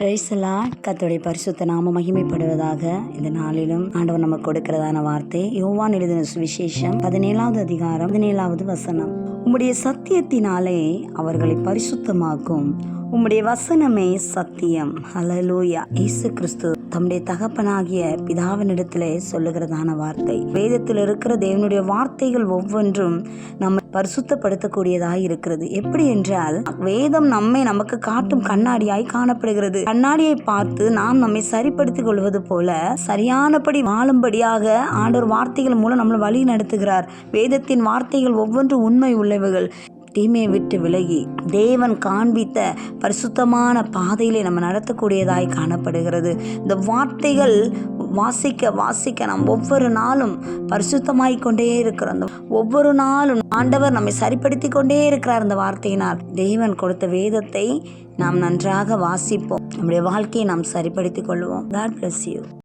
பிரைசலா கத்துடைய பரிசுத்த நாம மகிமைப்படுவதாக இந்த நாளிலும் ஆண்டவர் நமக்கு கொடுக்கிறதான வார்த்தை. யோவான் எழுதின சுவிசேஷம் பதினேழாவது அதிகாரம் பதினேழாவது வசனம். உம்முடைய சத்தியத்தினாலே அவர்களை பரிசுத்தமாக்கும். உம்முடைய வசனமே சத்தியம். ஹலலூயா இயேசு கிறிஸ்து. தம்முடைய தகப்பனாகிய பிதாவினிடத்திலே சொல்லுகிறதான வார்த்தை. வேதத்தில் இருக்கிற தேவனுடைய வார்த்தைகள் ஒவ்வொன்றும் நம்ம பரிசுத்தப்படுத்தக்கூடியதாக இருக்கிறது. எப்படி என்றால் வேதம் நம்மை நமக்கு காட்டும் கண்ணாடியாய் காணப்படுகிறது. கண்ணாடியை பார்த்து நாம் நம்மை சரிப்படுத்திக் கொள்வது போல சரியானபடி வாழும்படியாக ஆண்டோர் வார்த்தைகள் மூலம் நம்மளை வழி நடத்துகிறார். வேதத்தின் வார்த்தைகள் ஒவ்வொன்று உண்மை உள்ளவைகள். தீமையை விட்டு விலகி தேவன் காண்பித்த பரிசுத்தமான பாதையிலே நம்ம நடத்தக்கூடியதாய் காணப்படுகிறது. இந்த வார்த்தைகள் வாசிக்க வாசிக்க நாம் ஒவ்வொரு நாளும் பரிசுத்தமாய் கொண்டே இருக்கிறோம். அந்த ஒவ்வொரு நாளும் ஆண்டவர் நம்மை சரிப்படுத்தி கொண்டே இருக்கிறார் அந்த வார்த்தையினால். தேவன் கொடுத்த வேதத்தை நாம் நன்றாக வாசிப்போம். நம்முடைய வாழ்க்கையை நாம் சரிப்படுத்திக் கொள்வோம். God bless you